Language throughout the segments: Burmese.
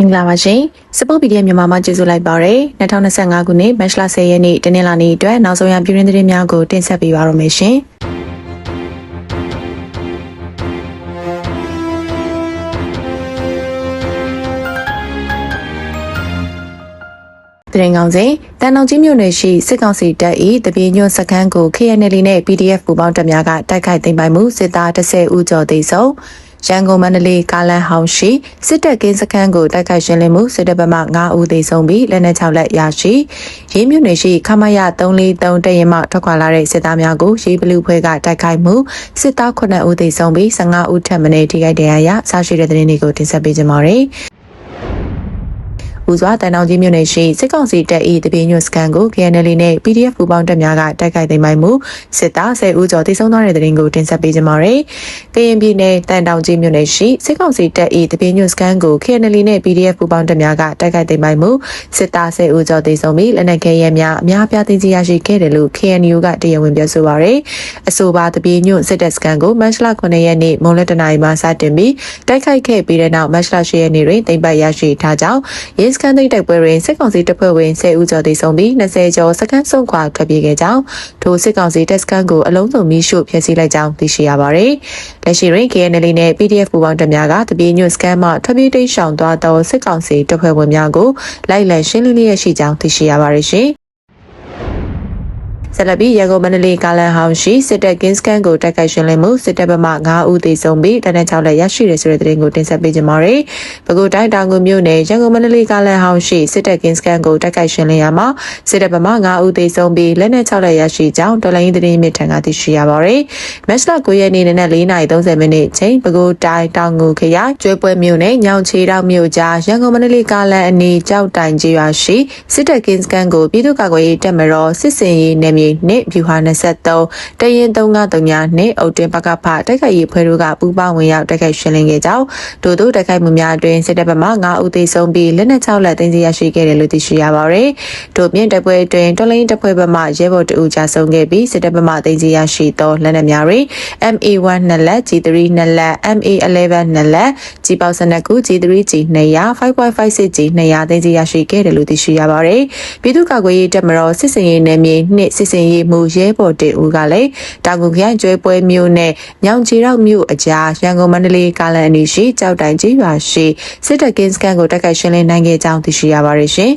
မင်္ဂလာပါရှင်စပုတ်ပီဒီမြန်မာမှာကျေးဇူးလိုက်ပါရယ်2025ခုနှစ်မတ်လ10ရက်နေ့တနင်္လာနေ့အတွက်နောက်ဆုံးရပြည်တွင်းသတင်းများကိုတင်ဆက်ပေးပါရမရှင်တရင်ကောင်းစဉ်တန်တောင်ကြီးမြို့နယ်ရှိစစ်ကောင်စီတပ်၏တပြေညွန့်စခန်းကို KNL နဲ့ PDF ပူးပေါင်းတပ်များကတိုက်ခိုက်သိမ်းပိုက်မှုစစ်သား10ဦးကျော်သေဆုံး ရန်ကုန်မန္တလေးကားလန်ဟောင်းရှိစစ်တပ်ကင်းစခန်းကိုတိုက်ခိုက်ရှင်းလင်းမှုစစ်တပ်ဘက်မှ9ဦးသေဆုံးပြီးလက်နက်6လက်ရရှိရေးမြို့နယ်ရှိခမရ343တရင်မှထွက်ခွာလာတဲ့စစ်သားများကိုရေးဘလူးဖွဲ့ကတိုက်ခိုက်မှုစစ်သား9ဦးသေဆုံးပြီး15ဦးထပ်မံထိခိုက်ဒဏ်ရာရဆရှိတဲ့သတင်းတွေကိုတင်ဆက်ပေးကြပါမယ်။ပူ စွာတန်တောင်ကြီးမြို့နယ်ရှိစစ်ကောင်စီတပ်၏တပင်းညွတ်စကန်ကို KNL နဲ့ PDF ပူးပေါင်းတပ်များကတိုက်ခိုက်သိမ်းပိုက်မှုစစ်သား10ဦးကျော်တိစုံသွားတဲ့တဲ့ရင်ကိုတင်ဆက်ပေးကြပါမယ်။ကရင်ပြည်နယ်တန်တောင်ကြီးမြို့နယ်ရှိစစ်ကောင်စီတပ်၏တပင်းညွတ်စကန်ကို KNL နဲ့ PDF ပူးပေါင်းတပ်များကတိုက်ခိုက်သိမ်းပိုက်မှုစစ်သား10ဦးကျော်တိစုံပြီးလက်နက်ခဲယမ်းများအများပြားသိမ်းဆည်းရရှိခဲ့တယ်လို့ KNU ကတရားဝင်ပြောဆိုပါရယ်။အဆိုပါတပင်းညွတ်စစ်တပ်စကန်ကိုမတ်လ9ရက်နေ့မွန်လက်တနာရီမှာစတင်ပြီးတိုက်ခိုက်ခဲ့ပြီးတဲ့နောက်မတ်လ10ရက်နေ့တွင်သိမ်းပိုက်ရရှိထားကြောင်းရဲစခန်းသိမ်းတိုက်ပွဲတွင်စစ်ကောင်စီတပ်ဖွဲ့ဝင်10ဦးကျော်သေဆုံးပြီး20ကျော်စခန်းဆုံးခွာထွက်ပြေးခဲ့ကြောင်းထိုစစ်ကောင်စီတပ်စခန်းကိုအလုံးစုံမိရှုဖျက်ဆီးလိုက်ကြောင်းသိရှိရပါသည်။လက်ရှိတွင် KNL နဲ့ PDF ပူးပေါင်းတပ်များကတပြေညွတ်စခန်းမှထွက်ပြေးတိမ်းရှောင်သွားသောစစ်ကောင်စီတပ်ဖွဲ့ဝင်များကိုလိုက်လံရှင်းလင်းလျက်ရှိကြောင်းသိရှိရပါသည်ရှင်။ ဆက်လက်ပြီးရန်ကုန်မန္တလေးကားလန်ဟောင်းရှိစစ်တပ်ကင်းစကန်ကိုတိုက်ခိုက်ရှင်းလင်းမှုစစ်တပ်ဘက်မှ9ဦးသေဆုံးပြီးတနက်6လက်ရရှိတယ်ဆိုတဲ့သတင်းကိုတင်ဆက်ပေးကြပါမယ်။ပဲခူးတိုင်းတောင်ငူမြို့နယ်ရန်ကုန်မန္တလေးကားလန်ဟောင်းရှိစစ်တပ်ကင်းစကန်ကိုတိုက်ခိုက်ရှင်းလင်းရမှာစစ်တပ်ဘက်မှ9ဦးသေဆုံးပြီးလက်နက်6လက်ရရှိကြောင်းတော်လိုင်းသတင်းမြစ်ထံကသိရှိရပါမယ်။မက်စလ9ရက်နေ့နနက်4:30မိနစ်ချိန်ပဲခူးတိုင်းတောင်ငူခရိုင်ကျွဲပွဲမြို့နယ်ညောင်ချေတောင်မြို့ကြားရန်ကုန်မန္တလေးကားလန်အနီးကြောက်တိုင်ကြီးရွာရှိစစ်တပ်ကင်းစကန်ကိုပြည်သူ့ကာကွယ်ရေးတပ်မတော်စစ်စင်ရေးနယ်မြေနှင့်ဗျူဟာ23တရင်393များနှင့်အုတ်တွင်ပကဖတိုက်ခိုက်ရေးဖွဲ့တို့ကပူးပေါင်းဝင်ရောက်တိုက်ခိုက်ရှင်းလင်းခဲ့ကြောင်းတို့တို့တိုက်ခိုက်မှုများအတွင်းစစ်တပ်ဘက်မှ9ဦးသေဆုံးပြီးလက်နက်6လက်သိမ်းဆည်းရရှိခဲ့တယ်လို့သိရှိရပါသည်။တို့ပြင်တိုက်ပွဲအတွင်းတော်လိုင်းတပ်ဖွဲ့ဘက်မှရဲဘော်တအူကြာဆုံးခဲ့ပြီးစစ်တပ်ဘက်မှသိမ်းဆည်းရရှိသောလက်နက်များတွင် MA1 နှစ်လက် G3 နှစ်လက် MA11 နှစ်လက်ကြီးပေါစနက်ကူ G3 G 200 5.56 G 200သိမ်းဆည်းရရှိခဲ့တယ်လို့သိရှိရပါသည်။ပြည်သူ့ကာကွယ်ရေးတပ်မတော်စစ်စင်ရေးနယ်မြေနှင့်စစ်စင်ရေးမှုရဲဘော်တေဦးကလည်းတောင်ကုန်ခရိုင်ကျွဲပွဲမြို့နဲ့ညောင်ချီရောက်မြို့အကြားရန်ကုန်မန္တလေးကားလန်အနီးရှိကြောက်တိုင်ကြီးရွာရှိစစ်တပ်ကင်းစကန်ကိုတိုက်ခိုက်ရှင်းလင်းနိုင်ခဲ့ကြောင်းသိရှိရပါတယ်ရှင်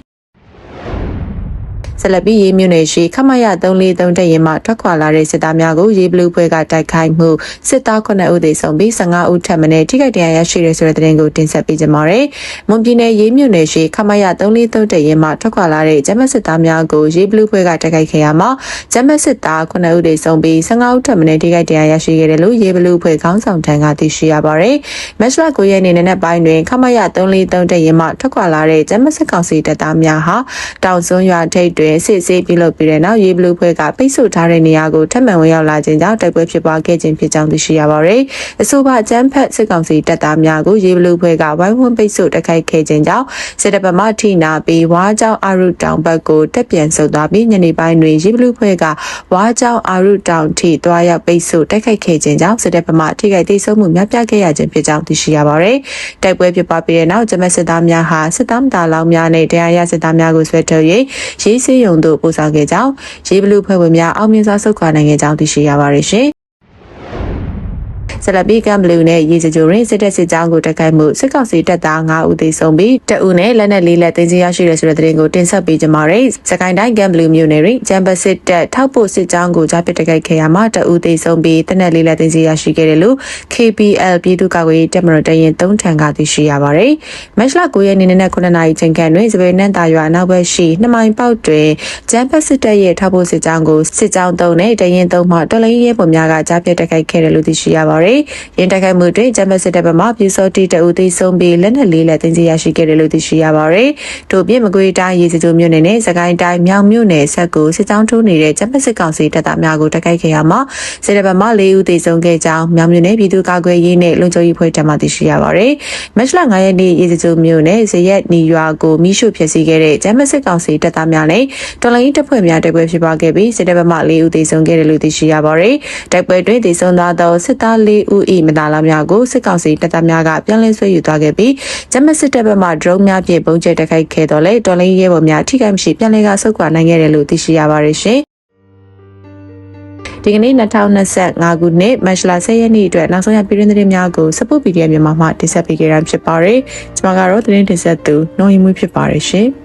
ဆက်လက်ပြီးရေးမြို့နယ်ရှိခမရ343တပ်ရင်မှထွက်ခွာလာတဲ့စစ်သားများကိုရေးဘလူးဖွဲ့ကတိုက်ခိုက်မှုစစ်သား9ဦးသေဆုံးပြီး15ဦးထပ်မံထိခိုက်ဒဏ်ရာရရှိတဲ့ဆိုတဲ့သတင်းကိုတင်ဆက်ပေးကြပါမယ်။မွန်ပြည်နယ်ရေးမြို့နယ်ရှိခမရ343တပ်ရင်မှထွက်ခွာလာတဲ့ဂျမတ်စစ်သားများကိုရေးဘလူးဖွဲ့ကတိုက်ခိုက်ခဲ့ရမှာဂျမတ်စစ်သား9ဦးသေဆုံးပြီး15ဦးထပ်မံထိခိုက်ဒဏ်ရာရရှိခဲ့တယ်လို့ရေးဘလူးဖွဲ့ခေါင်းဆောင်ထံကသိရှိရပါတယ်။မက်စလာ9ရက်နေ့နက်ပိုင်းတွင်ခမရ343တပ်ရင်မှထွက်ခွာလာတဲ့ဂျမတ်စစ်ကောင်စီတပ်သားများဟာတောင်စွန်းရွာထိပ်တွင်စစ်ဆေးပြုလုပ်ပြီးတဲ့နောက်ရေဘလူးဖွဲ့ကပိတ်ဆို့ထားတဲ့နေရာကိုထပ်မံဝင်ရောက်လာခြင်းကြောင့်တိုက်ပွဲဖြစ်ပွားခဲ့ခြင်းဖြစ်ကြောင်းသိရှိရပါတယ်။အဆိုပါကျန်းဖက်စစ်ကောင်စီတပ်သားများကိုရေဘလူးဖွဲ့ကဝိုင်းဝန်းပိတ်ဆို့တိုက်ခိုက်ခဲ့ခြင်းကြောင့်စစ်တပ်ဗမာထိနာပြီးဝါးကြောင်အာရုတောင်ဘက်ကိုတက်ပြန်ဆုတ်သွားပြီးညနေပိုင်းတွင်ရေဘလူးဖွဲ့ကဝါးကြောင်အာရုတောင်ထိသွားရောက်ပိတ်ဆို့တိုက်ခိုက်ခဲ့ခြင်းကြောင့်စစ်တပ်ဗမာထိခိုက်သိဆုံးမှုများပြားခဲ့ရခြင်းဖြစ်ကြောင်းသိရှိရပါတယ်။တိုက်ပွဲဖြစ်ပွားပြီးတဲ့နောက်ဂျမတ်စစ်သားများဟာစစ်သားမတာလောင်များနဲ့တရားရစစ်သားများကိုဆွဲထုတ်၍ရေးစေးရုံသို့ပို့ဆောင်ခဲ့ကြောင်းရေးဘလူးဖွဲ့ဝင်များအောင်မြင်စွာဆုတ်ခွာနိုင်ခဲ့ကြောင်းသိရှိရပါတယ်ရှင်။ ဆက်လက်ပြီးကမ်ဘလူးနဲ့ရေစကြိုရင်စစ်တပ်စစ်ကြောင်းကိုတိုက်ခိုက်မှုစစ်ကောင်စီတပ်သား9ဦးသေဆုံးပြီးတအူနဲ့လက်နက်လေးလက်သိမ်းဆည်းရရှိတယ်ဆိုတဲ့သတင်းကိုတင်ဆက်ပေးကြပါရစေ။စကိုင်းတိုင်းကမ်ဘလူးမြို့နယ်တွင်ဂျမ်ဘစစ်တပ်ထောက်ပို့စစ်ကြောင်းကိုကြားပစ်တိုက်ခိုက်ခဲ့ရမှာတအူသေဆုံးပြီးတနက်လေးလက်သိမ်းဆည်းရရှိခဲ့တယ်လို့ KPL ပြည်သူ့ကာကွယ်ရေးတပ်မတော်တရင်3ထံကသိရှိရပါတယ်။မက်လ9ရက်နေ့နက်9နာရီချိန်ခန့်တွင်စပယ်နန်တာရွာနောက်ဘက်ရှိနှမိုင်ပေါက်တွင်ဂျမ်ဘစစ်တပ်ရဲ့ထောက်ပို့စစ်ကြောင်းကိုစစ်ကြောင်း3နဲ့တရင်3မှတော်လိုင်းရဲပုံများကကြားပစ်တိုက်ခိုက်ခဲ့တယ်လို့သိရှိရပါတယ်။ရင်းတိုက်ခိုက်မှုတွင်ဂျမတ်စစ်တပ်ဘက်မှပြူစောတီတအူသိဆုံးပြီးလက်နက်လေးလက်သိမ်းဆီးရရှိခဲ့တယ်လို့သိရှိရပါတယ်။ထို့ပြင်မကွေးတိုင်းရေစကြိုမြို့နယ်နဲ့စကိုင်းတိုင်းမြောင်မြို့နယ်ဆက်ကိုစစ်ကြောင်းထိုးနေတဲ့ဂျမတ်စစ်ကောင်စီတပ်သားများကိုတိုက်ခိုက်ခဲ့ရမှာစစ်တပ်ဘက်မှ၄ဦးသိဆုံးခဲ့ကြောင်းမြောင်မြို့နယ်ပြည်သူ့ကာကွယ်ရေးနဲ့လုံခြုံရေးဖွဲ့ထံမှသိရှိရပါတယ်။မတ်လ9ရက်နေ့ရေစကြိုမြို့နယ်ဇရက်နီရွာကိုမိရှုဖျက်ဆီးခဲ့တဲ့ဂျမတ်စစ်ကောင်စီတပ်သားများနဲ့တော်လိုင်းတပ်ဖွဲ့များတိုက်ပွဲဖြစ်ပွားခဲ့ပြီးစစ်တပ်ဘက်မှ၄ဦးသိဆုံးခဲ့တယ်လို့သိရှိရပါတယ်။တိုက်ပွဲတွင်သိဆုံးသွားသောစစ်သား၄ဦး၏မသားလာများကိုစစ်ကောင်စီတပ်သားများကပြန်လည်ဆွဲယူသွားခဲ့ပြီးဂျမစစ်တပ်ဘက်မှ drone များဖြင့်ပုံကျဲတိုက်ခိုက်ခဲ့တော့လေတော်လိုင်းရဲဘော်များထိခိုက်မရှိပြန်လည်ကဆုတ်ခွာနိုင်ခဲ့တယ်လို့သိရှိရပါတယ်ရှင်ဒီကနေ့2025ခုနှစ်မတ်လ10ရက်နေ့အတွက်နောက်ဆုံးရပြည်တွင်းသတင်းများကိုစပုတ် PDF မြန်မာမှတင်ဆက်ပေးကြရတာဖြစ်ပါတယ်။ကျွန်မကတော့သတင်းတင်ဆက်သူနှော်ရင်မွေးဖြစ်ပါတယ်ရှင်။